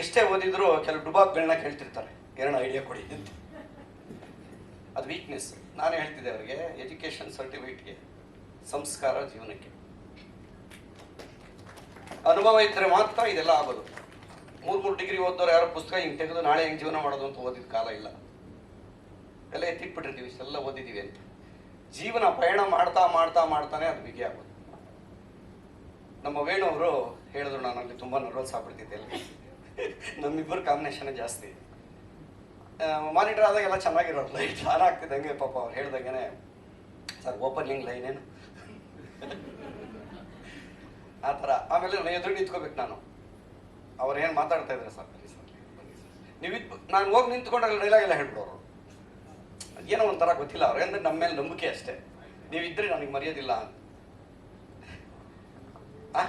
ಎಷ್ಟೇ ಓದಿದ್ರು ಕೆಲವು ಡುಬಾಕ್ಗಳನ್ನ ಕೇಳ್ತಿರ್ತಾರೆ, ಏನೋ ಐಡಿಯಾ ಕೊಡಿ ಅಂತ. ಅದು ವೀಕ್ನೆಸ್ ನಾನು ಹೇಳ್ತಿದ್ದೆ ಅವರಿಗೆ ಎಜುಕೇಷನ್ ಸರ್ಟಿಫಿಕೇಟ್ಗೆ ಸಂಸ್ಕಾರ ಜೀವನಕ್ಕೆ. ಅನುಭವ ಇದ್ದರೆ ಮಾತ್ರ ಇದೆಲ್ಲ ಆಗೋದು. ಮೂರು ಮೂರು ಡಿಗ್ರಿ ಓದೋರು ಯಾರೋ ಪುಸ್ತಕ ಹಿಂಗೆ ತೆಗೆದು ನಾಳೆ ಹೆಂಗೆ ಜೀವನ ಮಾಡೋದು ಅಂತ ಓದಿದ ಕಾಲ ಇಲ್ಲ. ಎಲ್ಲ ಎತ್ತಿಟ್ಬಿಟ್ಟಿರ್ತೀವಿ, ಇಷ್ಟೆಲ್ಲ ಓದಿದ್ದೀವಿ ಅಂತ. ಜೀವನ ಪಯಣ ಮಾಡ್ತಾ ಮಾಡ್ತಾ ಮಾಡ್ತಾನೆ ಅದು ಬಿಗಿ ಆಗೋದು. ನಮ್ಮ ವೇಣು ಅವರು ಹೇಳಿದ್ರು ನಾನು ಅಲ್ಲಿ ತುಂಬ ನರ್ವಸ್ ಆಗ್ಬಿಡ್ತಿದ್ದೆ ಅಲ್ಲಿ. ನಮ್ಮಿಬ್ಬರು ಕಾಂಬಿನೇಷನ್ ಜಾಸ್ತಿ. ಮಾನಿಟರ್ ಆದಾಗೆಲ್ಲ ಚೆನ್ನಾಗಿರೋದು ಲೈಟ್ ಆನ್ ಆಗ್ತಿದ್ದಂಗೆ ಪಾಪ ಅವ್ರು ಹೇಳ್ದಂಗೆ ಸರ್ ಓಪನಿಂಗ್ ಲೈನ್ ಏನು? ಆ ಥರ. ಆಮೇಲೆ ನಾನು ಎದುರು ನಿಂತ್ಕೋಬೇಕು ನಾನು. ಅವ್ರು ಏನು ಮಾತಾಡ್ತಾ ಇದ್ದಾರೆ ಸರ್? ಬನ್ನಿ ನೀವು ನಾನು ಹೋಗಿ ನಿಂತ್ಕೊಂಡಾಗ ಡೈಲಾಗ್ ಎಲ್ಲ ಹೇಳ್ಬಿಡೋರು. ಏನೋ ಒಂಥರ ಗೊತ್ತಿಲ್ಲ ಅವ್ರು. ಅಂದ್ರೆ ನಮ್ಮ ಮೇಲೆ ನಂಬಿಕೆ ಅಷ್ಟೇ. ನೀವಿದ್ರೆ ನನಗೆ ಮರೆಯೋದಿಲ್ಲ ಆ?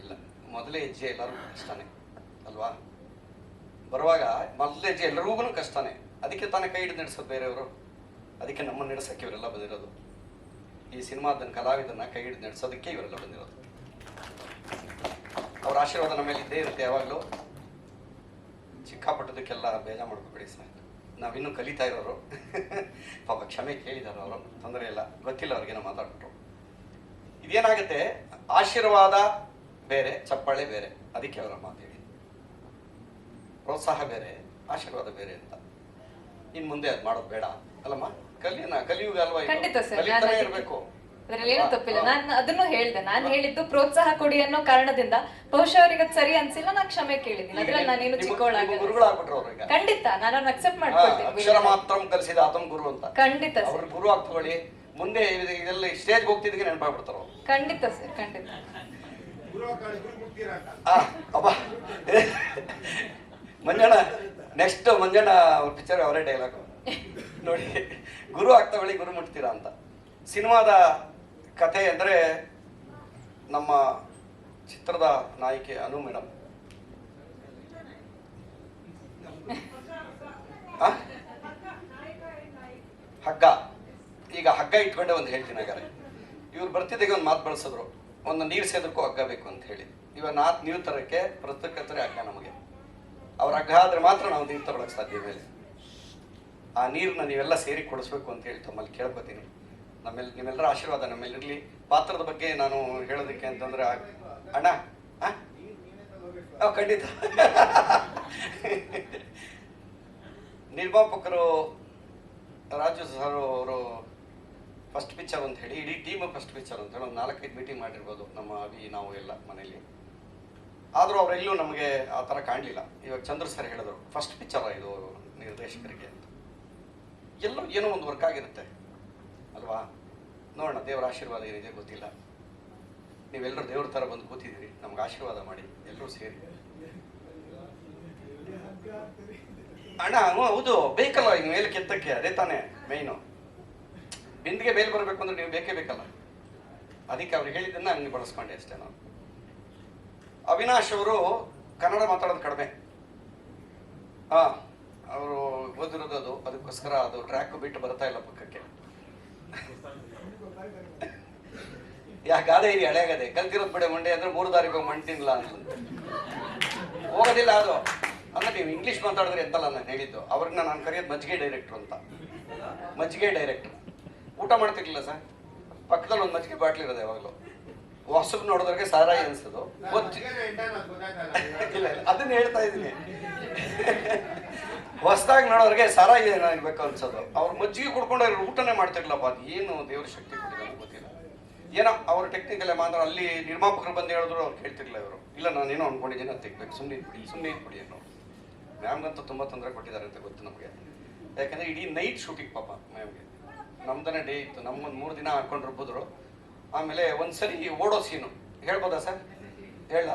ಇಲ್ಲ ಮೊದಲೇ ಹೆಜ್ಜೆ ಎಲ್ಲರಿಗೂ ಕಷ್ಟನೇ, ಅಲ್ವಾ? ಬರುವಾಗ ಮೊದಲೇ ಹೆಜ್ಜೆ ಎಲ್ಲರಿಗೂ ಕಷ್ಟನೇ. ಅದಕ್ಕೆ ತಾನೇ ಕೈ ಹಿಡಿದು ನಡೆಸೋದು ಬೇರೆಯವರು. ಅದಕ್ಕೆ ನಮ್ಮನ್ನು ನಡೆಸೋಕ್ಕೆ ಇವರೆಲ್ಲ ಬಂದಿರೋದು. ಈ ಸಿನಿಮಾದ ಕಲಾವಿದನ್ನ ಕೈ ಹಿಡಿದು ನಡೆಸೋದಕ್ಕೆ ಇವರೆಲ್ಲ ಬಂದಿರೋದು. ಅವ್ರ ಆಶೀರ್ವಾದ ನಮ್ಮ ಮೇಲೆ ಇದ್ದೇ ಇರುತ್ತೆ ಯಾವಾಗಲೂ. ಚಿಕ್ಕಪಟ್ಟದಕ್ಕೆಲ್ಲ ಬೇಜ ಮಾಡ್ಕೋಬೇಡಿ ಸರ್ ನಾವಿನ್ನೂ ಕಲಿತಾ ಇರೋರು. ಪಾಪ ಕ್ಷಮೆ ಕೇಳಿದಾರೆ ಅವರು, ತೊಂದರೆ ಇಲ್ಲ. ಗೊತ್ತಿಲ್ಲ ಅವ್ರಿಗೇನೋ ಮಾತಾಡ್ಬಿಟ್ರು. ಇದೇನಾಗುತ್ತೆ? ಆಶೀರ್ವಾದ ಬೇರೆ ಚಪ್ಪಾಳೆ ಬೇರೆ ಅದಕ್ಕೆ ಅವರ ಮಾತು ಹೇಳಿ ಪ್ರೋತ್ಸಾಹ ಬೇರೆ ಆಶೀರ್ವಾದ ಬೇರೆ ಅಂತ. ಇನ್ ಮುಂದೆ ಅದು ಮಾಡೋದು ಬೇಡ. ಅಲ್ಲಮ್ಮ ಕಲಿಯೋಣ ಕಲಿಯುಗ ಅಲ್ವಾ? ಖಂಡಿತ ಸರ್ ಕಲಿತಾನೆ ಇರಬೇಕು. ಅದ್ರಲ್ಲಿ ಏನು ತಪ್ಪಿಲ್ಲ. ನಾನು ಅದನ್ನು ಹೇಳ್ದೆ. ನಾನು ಹೇಳಿದ್ದು ಪ್ರೋತ್ಸಾಹ ಕೊಡಿ ಅನ್ನೋ ಕಾರಣದಿಂದ. ಬಹುಶಃ ಅವ್ರಿಗೆ ಅದ್ ಸರಿ ಅನ್ಸಿಲ್ಲ ನಾನು ಕ್ಷಮೆ ಕೇಳಿದ್ದೀನಿ. ಅದ್ರಲ್ಲಿ ನಾನೇನು ಚಿಕ್ಕವಳಾಗಲ್ಲ. ಗುರುಗಳಾಗ್ಬಿಟ್ರು ಅವ್ರಿಗೆ ಖಂಡಿತ. ನಾನು ಅವ್ರನ್ನ ಅಕ್ಸೆಪ್ಟ್ ಮಾಡ್ಕೊಳ್ತೀನಿ. ಅಕ್ಷರ ಮಾತ್ರ ಕಲಿಸಿದ ಆತಂ ಗುರು ಅಂತ. ಖಂಡಿತ ಅವ್ರ ಸರ್ ಗುರು ಆಗ್ತಗೊಳ್ಳಿ ಮುಂದೆ ಇದೆಲ್ಲ ಸ್ಟೇಜ್ ಹೋಗ್ತಿದ್ದಕ್ಕೆ ನೆನಪಾಗ್ಬಿಡ್ತಾರ ಖಂಡಿತ ಸರ್ ಖಂಡಿತ. ಅಬ್ಬ. ಮಂಜಣ್ಣ ನೆಕ್ಸ್ಟ್ ಮಂಜಣ್ಣ ಅವ್ರ ಪಿಕ್ಚರ್ ಅವರೇ ಡೈಲಾಗ್ ನೋಡಿ, ಗುರು ಆಗ್ತಾ ಗುರು ಮುಟ್ತೀರಾ ಅಂತ. ಸಿನಿಮಾದ ಕಥೆ ಅಂದ್ರೆ ನಮ್ಮ ಚಿತ್ರದ ನಾಯಕಿ ಅನು ಮೇಡಮ್ ಹಗ್ಗ. ಈಗ ಹಗ್ಗ ಇಟ್ಕೊಂಡೆ ಒಂದು ಹೇಳ್ತೀನಿ ಹಾಗಾದ್ರೆ. ಇವ್ರು ಬರ್ತಿದ್ದಾಗ ಒಂದು ಮಾತು ಬಳಸಿದ್ರು. ಒಂದು ನೀರು ಸೇದಕ್ಕೂ ಹಗ್ಗ ಬೇಕು ಅಂತ ಹೇಳಿ. ಇವಾಗ ನಾಲ್ಕು ನೀವು ತರಕ್ಕೆ ಪ್ರಸ್ತುತಕರ್ತರೆ ಹಗ್ಗ ನಮಗೆ. ಅವ್ರ ಹಗ್ಗ ಆದ್ರೆ ಮಾತ್ರ ನಾವು ನೀರು ತಗೊಳಕ್ ಸಾಧ್ಯ ಮೇಲೆ ಆ ನೀರನ್ನ ನೀವೆಲ್ಲ ಸೇರಿ ಕೊಡಿಸ್ಬೇಕು ಅಂತ ಹೇಳಿ ತಮ್ಮಲ್ಲಿ ಕೇಳ್ಕೊತೀನಿ. ನಮ್ಮೆಲ್ಲ ನಿಮ್ಮೆಲ್ಲರ ಆಶೀರ್ವಾದ ನಮ್ಮೆಲ್ಲಿರಲಿ ಪಾತ್ರದ ಬಗ್ಗೆ ನಾನು ಹೇಳೋದಕ್ಕೆ ಅಂತಂದ್ರೆ ಅಣ್ಣ ಖಂಡಿತ. ನಿರ್ಮಾಪಕರು ರಾಜು ಸರ್ ಅವರು ಫಸ್ಟ್ ಪಿಕ್ಚರ್ ಅಂತ ಹೇಳಿ, ಇಡೀ ಟೀಮ್ ಫಸ್ಟ್ ಪಿಕ್ಚರ್ ಅಂತ ಹೇಳಿ, ಒಂದು ನಾಲ್ಕೈದು ಮೀಟಿಂಗ್ ಮಾಡಿರ್ಬೋದು ನಮ್ಮ ಅಭಿ ನಾವು ಎಲ್ಲ ಮನೆಯಲ್ಲಿ ಆದರೂ ಅವರೆಲ್ಲೂ ನಮಗೆ ಆ ಥರ ಕಾಣಲಿಲ್ಲ. ಇವಾಗ ಚಂದ್ರ ಸರ್ ಹೇಳಿದ್ರು ಫಸ್ಟ್ ಪಿಕ್ಚರ ಇದು ನಿರ್ದೇಶಕರಿಗೆ ಅಂತ. ಎಲ್ಲೋ ಏನೋ ಒಂದು ವರ್ಕ್ ಆಗಿರುತ್ತೆ. ಅಲ್ವಾ? ನೋಡೋಣ, ದೇವರ ಆಶೀರ್ವಾದ ಏನಿದೆ ಗೊತ್ತಿಲ್ಲ. ನೀವೆಲ್ಲರೂ ದೇವ್ರ ಥರ ಬಂದು ಕೂತಿದ್ದೀರಿ, ನಮ್ಗೆ ಆಶೀರ್ವಾದ ಮಾಡಿ, ಎಲ್ಲರೂ ಸೇರಿ. ಅಣ್ಣ ಹೌದು, ಬೇಕಲ್ಲ ಈಗ ಮೇಲೆ ಕೆತ್ತಕ್ಕೆ ಅದೇ ತಾನೇ ಮೇಯ್ನು ಬಿಂದಿಗೆ ಮೇಲೆ ಬರಬೇಕು ಅಂದ್ರೆ ನೀವು ಬೇಕೇ ಬೇಕಲ್ಲ. ಅದಕ್ಕೆ ಅವ್ರು ಹೇಳಿದ್ದನ್ನ ಹಂಗೆ ಬಳಸ್ಕೊಂಡೆ ಅಷ್ಟೇ ನಾನು. ಅವಿನಾಶ್ ಅವರು ಕನ್ನಡ ಮಾತಾಡೋದು ಕಡಿಮೆ. ಹಾ ಅವರು ಓದಿರೋದು ಅದು, ಅದಕ್ಕೋಸ್ಕರ ಅದು ಟ್ರ್ಯಾಕ್ ಬಿಟ್ಟು ಬರ್ತಾ ಇಲ್ಲ ಪಕ್ಕಕ್ಕೆ. ಯಾ ಗಾದೆ ಇದೆ ಹಳೆ ಗಾದೆ. ಕಲ್ತಿರೋದು ಬಿಡೆ ಮಂಡೆ ಅಂದ್ರೆ ಮೂರು ದಾರಿಗೆ ಹೋಗಿ ಅಂತ. ಹೋಗೋದಿಲ್ಲ ಅದು. ಅಂದ್ರೆ ನೀವು ಇಂಗ್ಲಿಷ್ ಮಾತಾಡಿದ್ರೆ ಎಂತಲ್ಲ ನಾನು ಹೇಳಿದ್ದು. ಅವ್ರನ್ನ ನಾನು ಕರೆಯೋದು ಮಜ್ಜಿಗೆ ಡೈರೆಕ್ಟ್ರು ಅಂತ. ಮಜ್ಜಿಗೆ ಡೈರೆಕ್ಟ್ರು. ಊಟ ಮಾಡ್ತಿರ್ಲಿಲ್ಲ ಸರ್. ಪಕ್ಕದಲ್ಲಿ ಒಂದು ಮಜ್ಜಿಗೆ ಬಾಟ್ಲಿ ಇರೋದು ಯಾವಾಗಲೂ. ಹೊಸಬ್ ನೋಡಿದ್ರಿಗೆ ಸಾರಾಯಿ ಅನ್ಸೋದು. ಇಲ್ಲ ಅದನ್ನ ಹೇಳ್ತಾ ಇದ್ದೀನಿ. ಹೊಸದಾಗಿ ನೋಡೋರಿಗೆ ಸಾರಾಯಿ ಏನಾಗಬೇಕು ಅನ್ಸೋದು. ಅವ್ರು ಮಜ್ಜಿಗೆ ಕುಡ್ಕೊಂಡು ಅವ್ರು ಊಟನೇ ಮಾಡ್ತಿರ್ಲಪ್ಪ. ಅದು ಏನು ದೇವ್ರ ಶಕ್ತಿ ಕೊಟ್ಟಿದ್ದಾರೆ ಗೊತ್ತಿಲ್ಲ. ಏನೋ ಅವ್ರ ಟೆಕ್ನಿಕಲ್ ಮಾತ್ರ ಅಲ್ಲಿ ನಿರ್ಮಾಪಕರು ಬಂದು ಹೇಳಿದ್ರು, ಅವ್ರು ಕೇಳ್ತಿರ್ಲಿಲ್ಲ ಇವರು. ಇಲ್ಲ ನಾನೇನೋ ಅನ್ಕೊಂಡಿದ್ದೀನಿ, ಅದು ತೆಗ್ಬೇಕು. ಸುಮ್ಮನೆ ಇದ್ಬಿಡಿ ಸುಮ್ಮನೆ ಇದ್ಬಿಡಿ ಅನ್ನೋ ಮ್ಯಾಮ್ಗಂತೂ ತುಂಬ ತೊಂದರೆ ಕೊಟ್ಟಿದ್ದಾರೆ ಅಂತ ಗೊತ್ತು ನಮಗೆ. ಯಾಕಂದ್ರೆ ಇಡೀ ನೈಟ್ ಶೂಟಿಂಗ್ ಪಾಪ ಮ್ಯಾಮ್ಗೆ. ನಮ್ದನೇ ಡೇ ಇತ್ತು. ನಮ್ಮೊಂದು ಮೂರು ದಿನ ಹಾಕೊಂಡಿರ್ಬೋದ್ರು ಆಮೇಲೆ ಒಂದ್ಸರಿ ಓಡೋ ಸೀನು. ಹೇಳ್ಬೋದಾ ಸರ್? ಹೇಳ.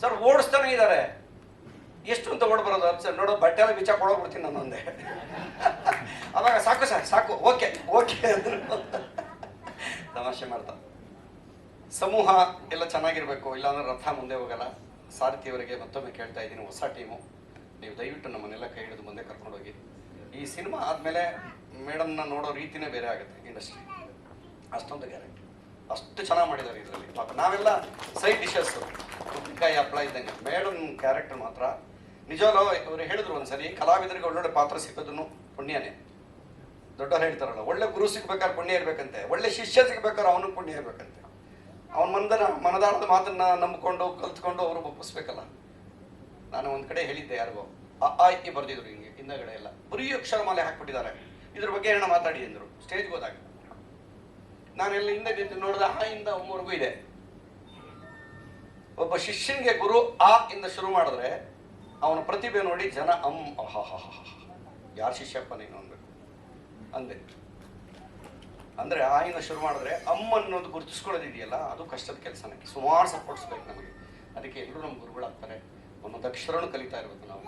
ಸರ್, ಓಡಿಸ್ತಾನೆ ಇದ್ದಾರೆ ಎಷ್ಟು ಅಂತ ಓಡ್ ಸರ್, ನೋಡೋ, ಬಟ್ಟೆ ಎಲ್ಲ ಬಿಚ್ಚ ಕೊಡೋಗ್ಬಿಡ್ತೀನಿ ನಾನು ಒಂದೇ ಅವಾಗ ಸಾಕು ಸರ್, ಸಾಕು. ಓಕೆ ಓಕೆ ಅಂದ್ರು. ತಮಾಷೆ ಮಾಡ್ತಾ. ಸಮೂಹ ಎಲ್ಲ ಚೆನ್ನಾಗಿರ್ಬೇಕು. ಇಲ್ಲಾಂದ್ರೆ ರಥ ಮುಂದೆ ಹೋಗಲ್ಲ. ಸಾರಥಿಯವರಿಗೆ ಮತ್ತೊಮ್ಮೆ ಕೇಳ್ತಾ ಇದ್ದೀನಿ. ಹೊಸ ಟೀಮು. ನೀವು ದಯವಿಟ್ಟು ನಮ್ಮನ್ನೆಲ್ಲ ಕೈ ಹಿಡಿದು ಮುಂದೆ ಕರ್ಕೊಂಡು ಹೋಗಿ. ಈ ಸಿನಿಮಾ ಆದಮೇಲೆ ಮೇಡಮ್ನ ನೋಡೋ ರೀತಿನೇ ಬೇರೆ ಆಗುತ್ತೆ ಇಂಡಸ್ಟ್ರಿ ಅಷ್ಟೊಂದು ಗ್ಯಾರಂಟಿ. ಅಷ್ಟು ಚೆನ್ನಾಗಿ ಮಾಡಿದ್ದಾರೆ ಇದರಲ್ಲಿ. ಪಾಪ ನಾವೆಲ್ಲ ಸೈಡ್ ಡಿಶಸ್ ಉಪ್ಪಿನಕಾಯಿ ಹಪ್ಪಳ ಇದ್ದಂಗೆ. ಮೇಡಮ್ ಕ್ಯಾರೆಕ್ಟರ್ ಮಾತ್ರ. ನಿಜವಲ್ಲ ಇವರು ಹೇಳಿದ್ರು ಒಂದ್ಸರಿ ಕಲಾವಿದರಿಗೆ ಒಳ್ಳೊಳ್ಳೆ ಪಾತ್ರ ಸಿಗೋದನ್ನು ಪುಣ್ಯನೇ. ದೊಡ್ಡವ್ರು ಹೇಳ್ತಾರಲ್ಲ, ಒಳ್ಳೆ ಗುರು ಸಿಗ್ಬೇಕಾದ್ರೆ ಪುಣ್ಯ ಇರ್ಬೇಕಂತೆ. ಒಳ್ಳೆ ಶಿಷ್ಯ ಸಿಗ್ಬೇಕಾದ್ರೆ ಅವನು ಪುಣ್ಯ ಇರ್ಬೇಕಂತೆ. ಅವನ ಮನದ ಮನದಾಳದ ಮಾತನ್ನ ನಂಬಿಕೊಂಡು, ಕಲ್ತ್ಕೊಂಡು ಅವರು ಒಪ್ಪಿಸ್ಬೇಕಲ್ಲ. ನಾನು ಒಂದ್ ಕಡೆ ಹೇಳಿದ್ದೆ ಯಾರಿಗೋ, ಆ ಇ ಬರ್ದಿದ್ರು ಹಿಂಗೆ, ಹಿಂದಗಡೆ ಎಲ್ಲ. ಬರೀ ಅಕ್ಷರಮಾಲೆ ಹಾಕ್ಬಿಟ್ಟಿದ್ದಾರೆ. ಇದ್ರ ಬಗ್ಗೆ ಏನೋ ಮಾತಾಡಿ ಅಂದ್ರು. ಸ್ಟೇಜ್ ಹೋದಾಗ. ನಾನೆಲ್ಲ ಹಿಂದೆ ನಿಂತು ನೋಡಿದ, ಆ ಇಂದ ಒಮ್ಮವರೆಗೂ ಇದೆ. ಒಬ್ಬ ಶಿಷ್ಯನಿಗೆ ಗುರು ಆ ಇಂದ ಶುರು ಮಾಡಿದ್ರೆ, ಅವನ ಪ್ರತಿಭೆ ನೋಡಿ ಜನ ಅಮ್ ಯಾರ ಶಿಷ್ಯಪ್ಪ ನೀನು ಅನ್ಬೇಕು ಅಂದೆ. ಅಂದ್ರೆ ಆ ಇಂದ ಶುರು ಮಾಡಿದ್ರೆ ಅಮ್ಮ ಅನ್ನೋದು ಗುರುತಿಸ್ಕೊಳ್ಳೋದಿದೆಯಲ್ಲ, ಅದು ಕಷ್ಟದ ಕೆಲಸನೇ ಸುಮಾರು ಸಪೋರ್ಟ್ಸ್ ಬೇಕು ನಮಗೆ. ಅದಕ್ಕೆ ಎಲ್ಲರೂ ನಮ್ಮ ಗುರುಗಳಾಗ್ತಾರೆ. ಒಂದೊಂದು ಅಕ್ಷರವನ್ನು ಕಲಿತಾ ಇರಬೇಕು ನಾವು?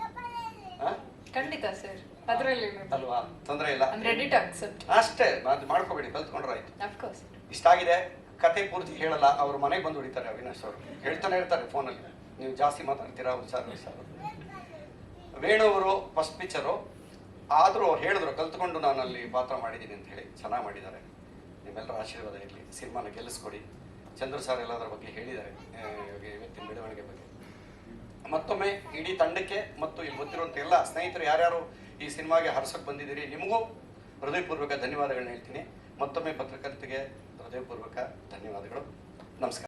ಖಂಡಿತ ಸರ್. ಅದರಲ್ಲಿ ಅಲ್ವಾ? ತೊಂದರೆ ಇಲ್ಲ. ರೆಡಿ ಟು ಅಕ್ಸೆಪ್ಟ್ ಅಷ್ಟೇ. ಅದು ಮಾಡ್ಕೋಬೇಡಿ ಕಲ್ತ್ಕೊಂಡ್ರೆ ಆಯ್ತು. ಅಫ್ಕೋರ್ಸ್ ಇಷ್ಟ ಆಗಿದೆ ಕತೆ ಪೂರ್ತಿ ಹೇಳಲ್ಲ ಅವ್ರ ಮನೆಗೆ ಬಂದು ಹೊಡಿತಾರೆ ಅವಿನಾಶ್ ಅವರು. ಹೇಳ್ತಾನೆ ಇರ್ತಾರೆ ಫೋನಲ್ಲಿ. ನೀವು ಜಾಸ್ತಿ ಮಾತಾಡ್ತೀರಾ ಹುಷಾರು ಅವರು ವೇಣು ಅವರು ಫಸ್ಟ್ ಪಿಕ್ಚರು ಆದರೂ ಅವ್ರು ಹೇಳಿದ್ರು ಕಲ್ತ್ಕೊಂಡು ನಾನು ಅಲ್ಲಿ ಪಾತ್ರ ಮಾಡಿದ್ದೀನಿ ಅಂತ ಹೇಳಿ. ಚೆನ್ನಾಗಿ ಮಾಡಿದ್ದಾರೆ. ನಿಮ್ಮೆಲ್ಲರ ಆಶೀರ್ವಾದ ಇರಲಿ. ಸಿನಿಮಾನ ಗೆಲ್ಲಿಸ್ಕೊಡಿ. ಚಂದ್ರ ಸರ್ ಎಲ್ಲದರ ಬಗ್ಗೆ ಹೇಳಿದ್ದಾರೆ. ಇವತ್ತಿನ ಬೆಳವಣಿಗೆ ಬಗ್ಗೆ. ಮತ್ತೊಮ್ಮೆ ಇಡೀ ತಂಡಕ್ಕೆ ಮತ್ತು ಇಲ್ಲಿ ಗೊತ್ತಿರುವಂಥ ಎಲ್ಲ ಸ್ನೇಹಿತರು ಯಾರ್ಯಾರು ಈ ಸಿನಿಮಾಗೆ ಹರ್ಸಕ್ಕೆ ಬಂದಿದ್ದೀರಿ, ನಿಮಗೂ ಹೃದಯಪೂರ್ವಕ ಧನ್ಯವಾದಗಳನ್ನ ಹೇಳ್ತೀನಿ. ಮತ್ತೊಮ್ಮೆ ಪತ್ರಕರ್ತೆಗೆ ಹೃದಯಪೂರ್ವಕ ಧನ್ಯವಾದಗಳು. ನಮಸ್ಕಾರ.